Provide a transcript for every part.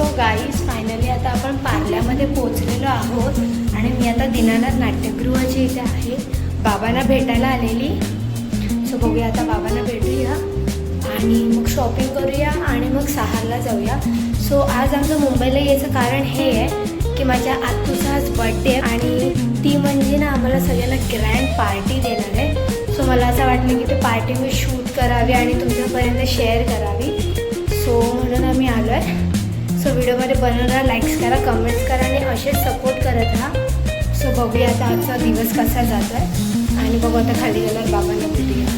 So guys finally आता आपण पार्ल्यामध्ये पोचलेलो आहोत. आणि मी आता दीनानाथ नाट्यगृहाची इथे आहे. बाबांना भेटायला आलेली. सो बघूया आता बाबांना भेटूया. आणि मग शॉपिंग करूया आणि मग सहारला जाऊया. सो आज आमचं मुंबईला यायचं कारण हे आहे की माझ्या आत्तूचा आज बड्डे आणि ती म्हणजे ना आम्हाला सगळ्यांना ग्रँड पार्टी देणार आहे. सो मला असं वाटलं की ते पार्टी मी शूट करावी आणि तुमच्यापर्यंत शेअर करावी. सो म्हणून आम्ही आलो आहे सो व्हिडिओमध्ये बनवणार लाईक्स करा कमेंट्स करा आणि असेच सपोर्ट करत राहा. सो बघूया आता आजचा दिवस कसा जातो आहे आणि बघू आता खाली गेल्यावर बाबांना भेटूया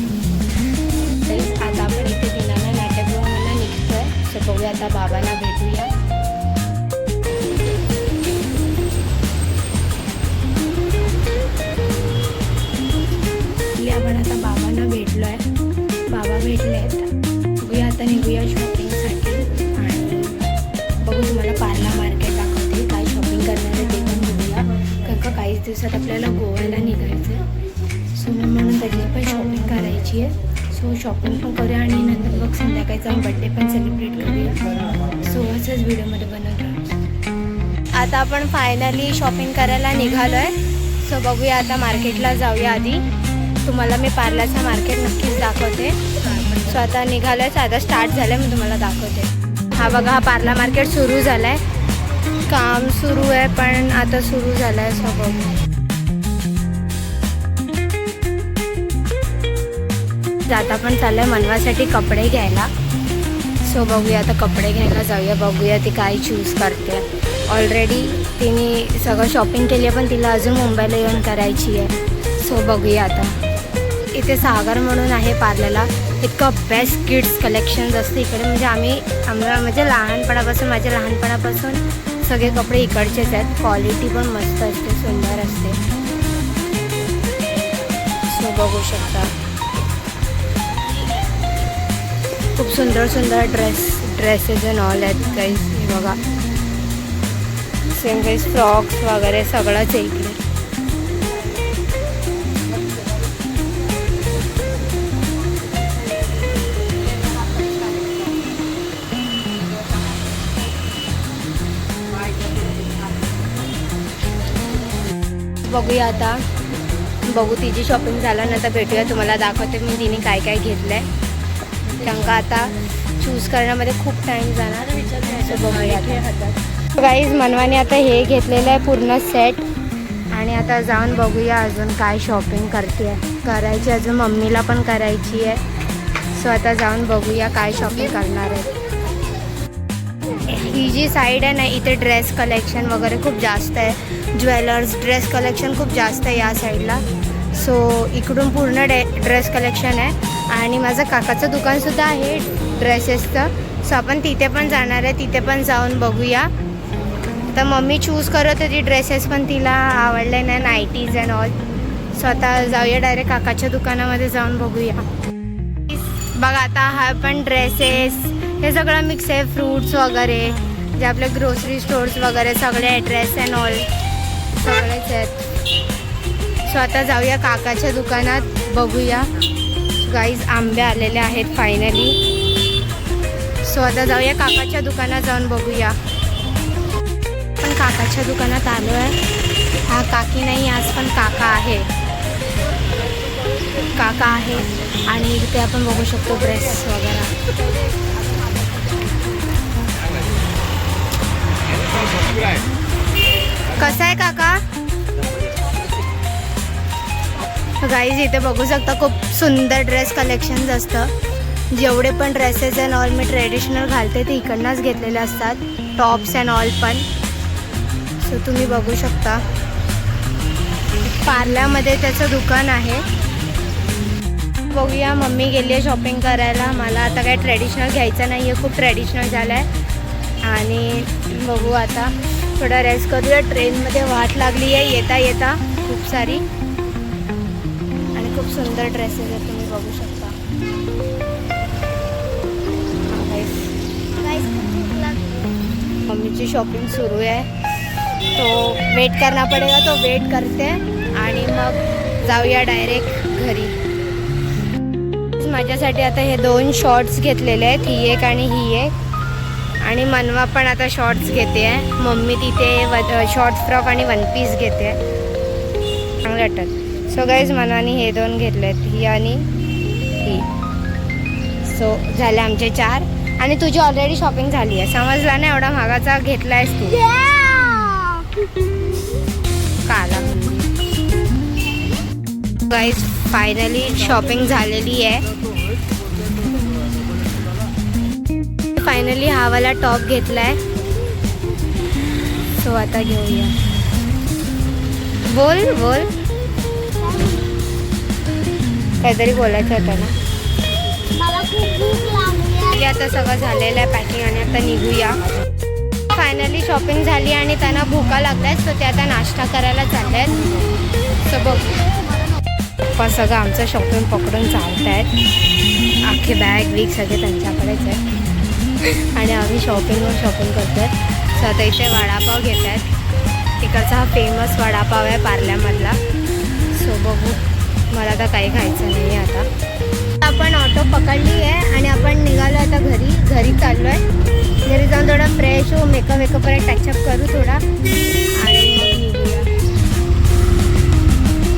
आता आपण इथे दिनाला नाट्यगृहामध्ये निघतो आहे सो बघूया आता बाबांना भेटूया. आपण आता कारण दिवसात आपल्याला गोव्याला निघायचं आहे सो म्हणून त्याची पण शॉपिंग करायची आहे. सो शॉपिंग पण करूया आणि नंतर मग संध्याकाळचा बड्डे पण सेलिब्रेट करूया. सो असंच व्हिडिओमध्ये बनवत आता आपण फायनली शॉपिंग करायला निघालो आहे सो बघूया आता मार्केटला जाऊया आधी. तुम्हाला मी पार्लाचं मार्केट नक्कीच दाखवते. सो आता निघालो आहे आता स्टार्ट झालं मी तुम्हाला दाखवते. हा बघा हा पार्ला मार्केट सुरू झालं आहे काम सुरू आहे पण आता सुरू झालं आहे सो बघू जाता पण चाललंय मनवासाठी कपडे घ्यायला. सो बघूया आता कपडे घ्यायला जाऊया बघूया ती काय चूज करते. ऑलरेडी तिने सगळं शॉपिंग केली आहे पण तिला अजून मुंबईला येऊन करायची आहे. सो बघूया आता. इथे सागर म्हणून आहे पार्लरला. इतकं बेस्ट किड्स कलेक्शन्स असते इकडे. म्हणजे आम्ही आम्हाला म्हणजे लहानपणापासून माझ्या लहानपणापासून सगळे कपडे इकडचेच आहेत. क्वालिटी पण मस्त असते सुंदर असते. सो बघू शकता. खूप सुंदर सुंदर ड्रेस ड्रेसेस अँड ऑल आहेत काही बघा. सेम काही फ्रॉक्स वगैरे सगळंच आहे इकडे. बघूया आता. बघू तिची शॉपिंग झाल्यानंतर भेटूया. तुम्हाला दाखवते मी तिने काय काय घेतलं आहे त्यांना आता चूज करण्यामध्ये खूप टाईम जाणार. बघूया गाईज मनवाने आता हे घेतलेलं आहे पूर्ण सेट आणि आता जाऊन बघूया अजून काय शॉपिंग करते करायची अजून मम्मीला पण करायची आहे. सो आता जाऊन बघूया काय शॉपिंग करणार आहे. ही जी साईड आहे ना इथे ड्रेस कलेक्शन वगैरे खूप जास्त आहे. ज्वेलर्स ड्रेस कलेक्शन खूप जास्त आहे या साईडला. सो इकडून पूर्ण डे ड्रेस कलेक्शन आहे. आणि माझं काकाचं दुकानसुद्धा आहे ड्रेसेसचं. सो आपण तिथे पण जाणार आहे. तिथे पण जाऊन बघूया. तर मम्मी चूज करत होती ड्रेसेस पण तिला आवडले नाही नाईटीज अँड ऑल सो आता जाऊया डायरेक्ट काकाच्या दुकानामध्ये जाऊन बघूया. बघा आता हा पण ड्रेसेस. हे सगळं मिक्स आहे फ्रूट्स वगैरे. जे आपले ग्रोसरी स्टोर्स वगैरे सगळे ड्रेस अँड ऑल सगळेच आहेत. सो आता जाऊया काकाच्या दुकानात बघूया. गाईज आंबे आलेले आहेत फायनली सो आता जाऊया काकाच्या दुकानात जाऊन बघूया. पण काकाच्या दुकानात आलो आहे हा काकी नाही आज पण काका आहे. काका आहे आणि इथे आपण बघू शकतो ड्रेस वगैरे. कसं आहे काका? गाईज इथे बघू शकता खूप सुंदर ड्रेस कलेक्शन्स असतं. जेवढे पण ड्रेसेस अँड ऑल मी ट्रेडिशनल घालते ते इकडनंच घेतलेले असतात. टॉप्स अँड ऑल पण. सो तुम्ही बघू शकता. पार्ल्यामध्ये त्याचं दुकान आहे. बघूया मम्मी गेली आहे शॉपिंग करायला. मला आता काही ट्रेडिशनल घ्यायचं नाही आहे खूप ट्रेडिशनल झालं आहे आणि बघू आता. थोडा रेस्ट करूया. ट्रेनमध्ये वाट लागली आहे. येता येता खूप सारी आणि खूप सुंदर ड्रेसेस आहेत. तुम्ही बघू शकता. मम्मीची शॉपिंग सुरू आहे. तो वेट करना पडेगा. तो वेट करते. आणि मग जाऊया डायरेक्ट घरी. माझ्यासाठी आता हे दोन शॉर्ट्स घेतलेले आहेत. ही एक आणि ही एक. आणि मनवा पण आता शॉर्ट्स घेते आहे. मम्मी तिथे शॉर्ट फ्रॉक आणि वन पीस घेते चांगले वाटतात सो गाईज मनवानी हे दोन घेतलेत. ही आणि ही. सो झाले आमचे चार. आणि तुझी ऑलरेडी शॉपिंग झाली आहे. समजला ना एवढा महागाचा घेतला आहेस तू काला. गाईज फायनली शॉपिंग झालेली आहे. फायनली हा वाला टॉप घेतलाय. सो आता घेऊया. बोल बोल. काहीतरी बोलायचं होतं ना. आहे. आता सगळं झालेलं आहे पॅकिंग आणि आता निघूया. फायनली शॉपिंग झाली आणि त्यांना भुका लागल्यात सो ते आता नाश्ता करायला चालले आहेत सो बघ. पप्पा सगळं आमचं शॉपिंग पकडून चालत आहेत अख्खे बॅग वीक सगळे त्यांच्याकडेच आहेत. आणि आम्ही शॉपिंगवर शॉपिंग करतोय. सो आता इथे वडापाव घेत आहेत तिकडचा हा फेमस वडापाव आहे पार्ल्यामधला. सो बघू. मला आता काही खायचं नाही आहे आता. आपण ऑटो पकडली आहे आणि आपण निघालो आता घरी. घरी चाललो आहे घरी जाऊन थोडा फ्रेश हो मेकअप वेकअप परत टचअप करू थोडा. आणि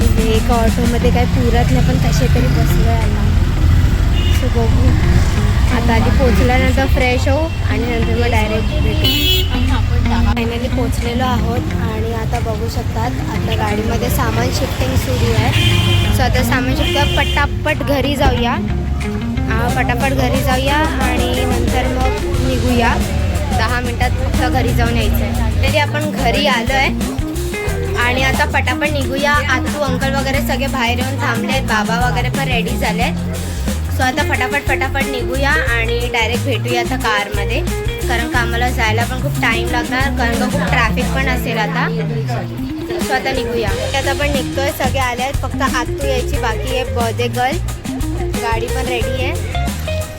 मग एका ऑटोमध्ये काही पुरत नाही पण कसे तरी बसलो आहे सो बघू. आता आधी पोचल्यानंतर फ्रेश हो आणि नंतर मग डायरेक्ट भेटू. फायनली पोचलेलो आहोत आणि आता बघू शकतात आता गाडीमध्ये सामान शिफ्टिंग सुरू आहे. सो आता सामान शिफ्ट पटापट घरी जाऊया. पटापट घरी जाऊया आणि नंतर मग निघूया. दहा मिनटात फक्त घरी जाऊन यायचं आहे तरी आपण घरी आलो आहे आणि आता पटापट निघूया. आतू अंकल वगैरे सगळे बाहेर येऊन थांबले आहेत बाबा वगैरे पण रेडी झाले आहेत सो आता फटाफट फटाफट निघूया आणि डायरेक्ट भेटूया आता कारमध्ये कारण का आम्हाला जायला पण खूप टाईम लागणार कारण का खूप ट्रॅफिक पण असेल आता. सो आता निघूया. आता पण निघतोय सगळे आले आहेत फक्त आत्तू यायची बाकी आहे बर्थडे गर्ल गाडी पण रेडी आहे.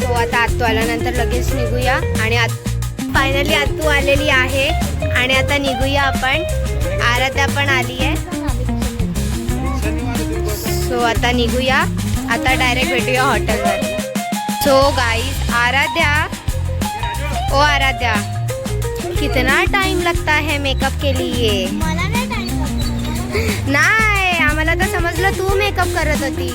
सो आता आत्तू आल्यानंतर लगेच निघूया. आणि आत फायनली आत्तू आलेली आहे. आणि आता निघूया आपण. आराध्या पण आली आहे. सो आता निघूया. आता डायरेक्ट भेटूया हॉटेलवर सो गाईज आराध्या. ओ आराध्या. कितना टाइम लगता है मेकअप के लिए? नाही आम्हाला तर समजलं तू मेकअप करत होती.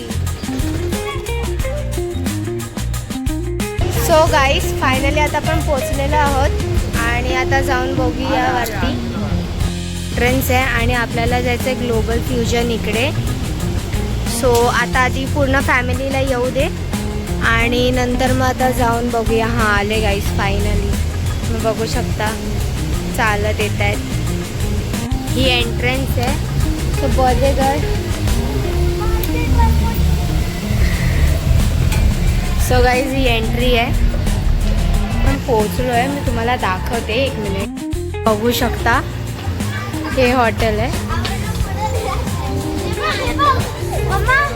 सो गाईस फायनली आता आपण पोचलेलो आहोत. आणि आता जाऊन बघूया वरती. ट्रेन्स आहे आणि आपल्याला जायचं आहे ग्लोबल फ्युजन इकडे. सो आता आधी पूर्ण फॅमिलीला येऊ दे. आणि नंतर मग आता जाऊन बघूया. हां आले गाईस फायनली मग बघू शकता. चालत येत आहेत ही एंट्रन्स आहे. So birthday girl so guys ही एंट्री आहे. पण पोचलो आहे मी तुम्हाला दाखवते. एक मिनिट बघू शकता. हे हॉटेल आहे. मम्मा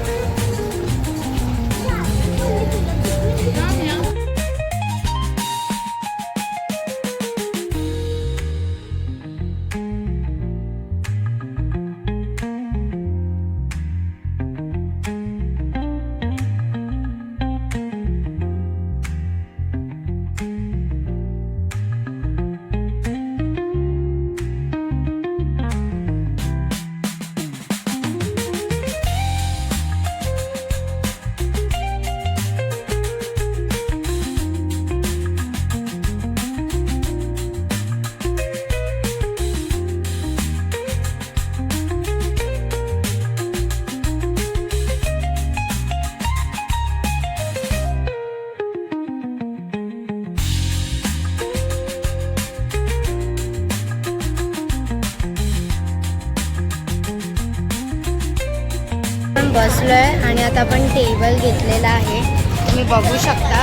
आपण आहे आणि आता आपण टेबल घेतलेला आहे. तुम्ही बघू शकता.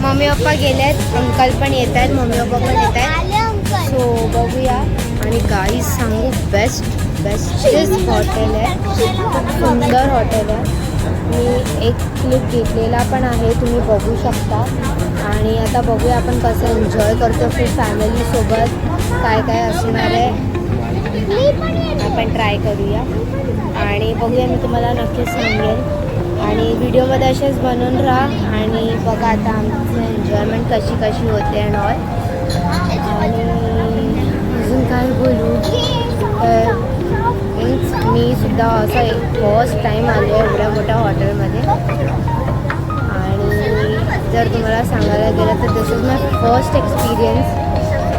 मम्मी पप्पा गेले आहेत अंकल पण येत आहेत मम्मी पप्पा पण येत आहेत सो बघूया. आणि गाईज सांगू बेस्ट बेस्टेस्ट हॉटेल आहे. खूप सुंदर हॉटेल आहे. मी एक क्लिप घेतलेला पण आहे. तुम्ही बघू शकता. आणि आता बघूया आपण कसं एन्जॉय करतो फुल फॅमिलीसोबत काय काय असणार आहे. आपण ट्राय करूया. आणि बघूया मी तुम्हाला नक्कीच सांगेन. आणि व्हिडिओमध्ये असेच बनवून राहा आणि बघा आता आमचं एन्जॉयमेंट कशी कशी होते अँड ऑल आणि अजून काय बोलू? तर मीन्स मी सुद्धा असं एक फर्स्ट टाईम आलो आहे एवढ्या मोठ्या हॉटेलमध्ये फर्स्ट एक्सपिरियन्स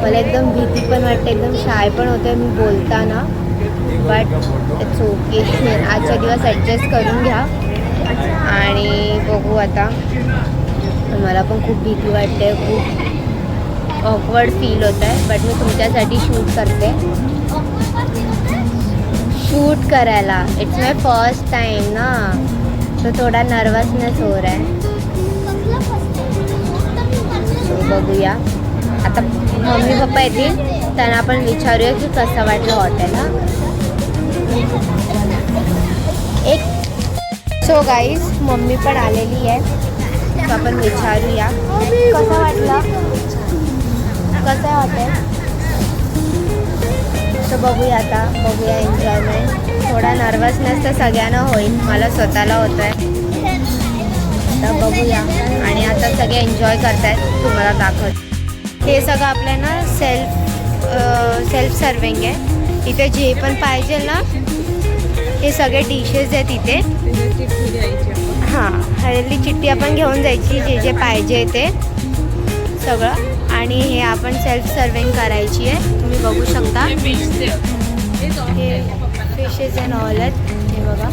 मला एकदम भीती पण वाटते एकदम शाय पण होते मी बोलताना. बट इट्स ओके आजचा दिवस ॲडजस्ट करून घ्या. आणि बघू आता. मला पण खूप भीती वाटते खूप ऑकवर्ड फील होत आहे बट मी तुमच्यासाठी शूट करते. शूट करायला. इट्स माय फर्स्ट टाईम ना. तो थोडा नर्वसनेस हो रहा है. बघूया आता मम्मी पप्पा येतील त्यांना आपण विचारूया की कसं वाटलं हॉटेल हा एक सो गाईज मम्मी पण आलेली आहे. आपण विचारूया. कसं वाटलं? कसं हॉटेल? तर बघूया आता बघूया एन्जॉयमेंट थोडा नर्वसनेस तर सगळ्यांना होईल. मला स्वतःला होत आहे आता बघूया. आणि आता सगळे एन्जॉय करतायत. तुम्हाला दाखवत. हे सगळं आपल्याला सेल्फ सेल्फ सर्विंग आहे. इथे जे पण पाहिजे ना हे सगळे डिशेस आहेत इथे. हां हळदी चिठ्ठी आपण घेऊन जायची जे जे पाहिजे ते. सगळं. आणि हे आपण सेल्फ सर्विंग करायची आहे. तुम्ही बघू शकता. हे फिशेस अँड ऑल आहेत. हे बघा.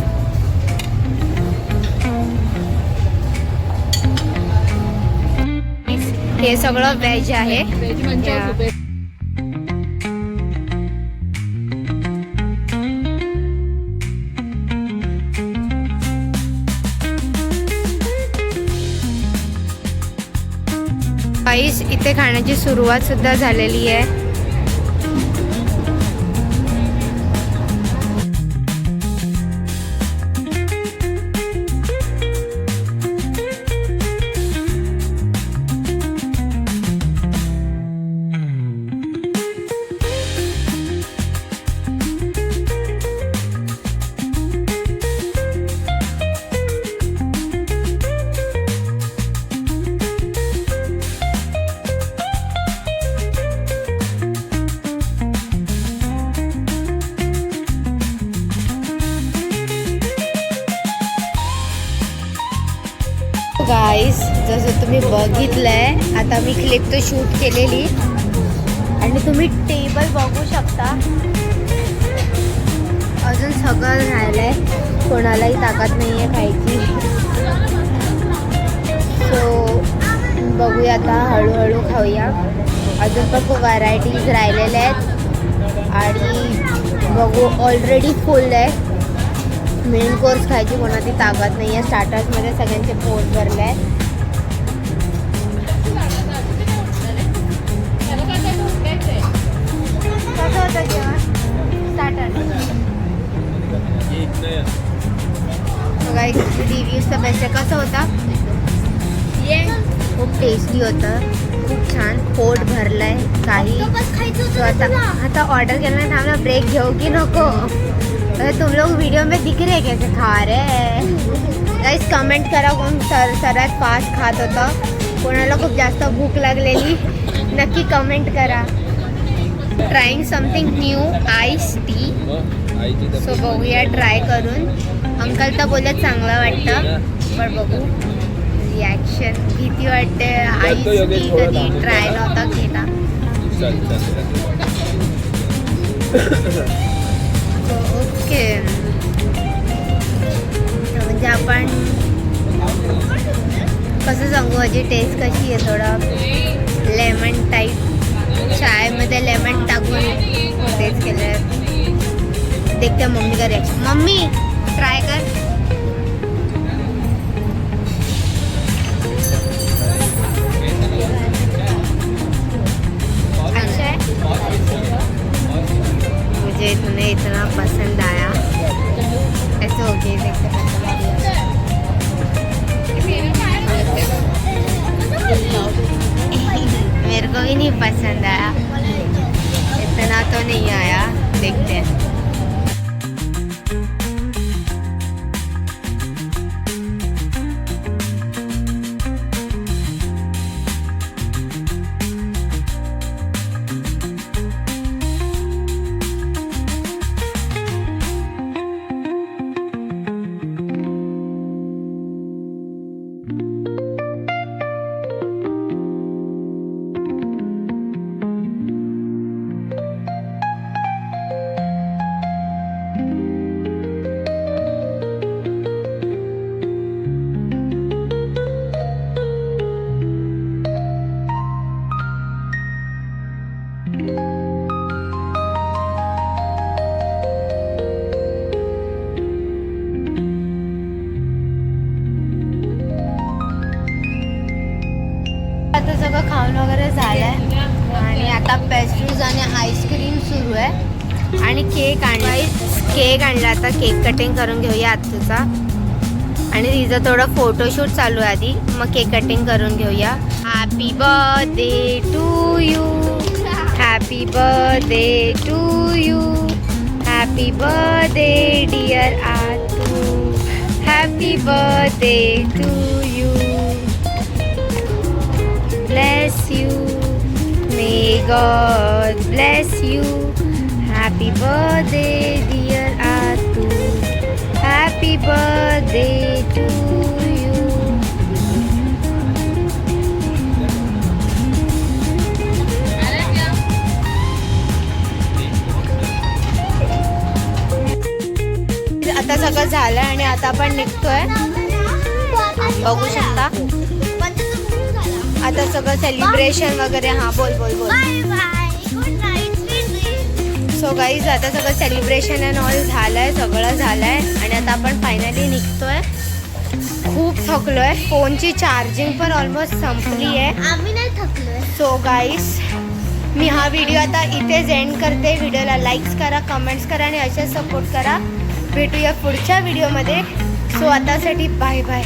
हे सगळं व्हेज आहे. आईस इथे खाण्याची सुरुवात सुद्धा झालेली आहे. बघितलं आहे आता मी क्लिप तर शूट केलेली. आणि तुम्ही टेबल बघू शकता. अजून सगळं राहिलं आहे कोणालाही ताकद नाही आहे खायची सो बघूया आता हळूहळू खाऊया. अजून पण खूप व्हरायटीज राहिलेल्या आहेत. आणि बघू ऑलरेडी फुल आहे. मेन कोर्स खायची कोणाची ताकद नाही आहे स्टार्टर्समध्ये सगळ्यांचे पोट भरले आहे कसं होतं जेवण स्टार्टर बघा एक आहे होता? खूप टेस्टी होतं. खूप छान पोट भरलंय काही. तो आता आता ऑर्डर केलं नाही थांबला ब्रेक घेऊ की नको? अरे तुम लोग वीडियो में दिख रहे कैसे? खा रहे गाइस कमेंट करा कोण सर सर्वात फास्ट खात होतं. कोणाला खूप जास्त भूक लागलेली. नक्की कमेंट करा. Trying something new ice tea so बघूया ट्राय करून. अंकल तर बोलत चांगलं वाटतं पण बघू. रिॲक्शन भीती वाटते आईस टी कधी? ट्राय नव्हता केला. ओके म्हणजे आपण कसं सांगू माझी टेस्ट कशी आहे? थोडं लेमन टाईप चायमध्ये लेमन टाकून तेच केलं आहे देखते मम्मी का रिॲक्शन मम्मी ट्राय कर. आणि आईस्क्रीम सुरू आहे. आणि केक आणला केक आणला आता. केक कटिंग करून घेऊया आत्तूचा. आणि तिचं थोडं फोटोशूट चालू आहे आधी. मग केक कटिंग करून घेऊया. Happy birthday to you happy birthday to you happy birthday dear Atu happy birthday to you bless you. May God bless you. Happy birthday, dear Atu. Happy birthday to you. आता सगळं झालं आणि आता आपण निघतोय बघू शकता आता सगळं सेलिब्रेशन वगैरे हा बोल बोल बोल. सो गाईज आता सगळं सेलिब्रेशन अँड ऑल झालंय सगळं झालंय. आणि आता आपण फायनली निघतोय. खूप थकलोय. फोनची चार्जिंग पण ऑलमोस्ट संपली आहे. आम्ही नाही थकलोय. सो गाईज मी हा व्हिडिओ आता इथेच एंड करते. व्हिडिओला लाईक्स करा कमेंट्स करा आणि असेच सपोर्ट करा. भेटूया पुढच्या व्हिडिओमध्ये सो आतासाठी बाय बाय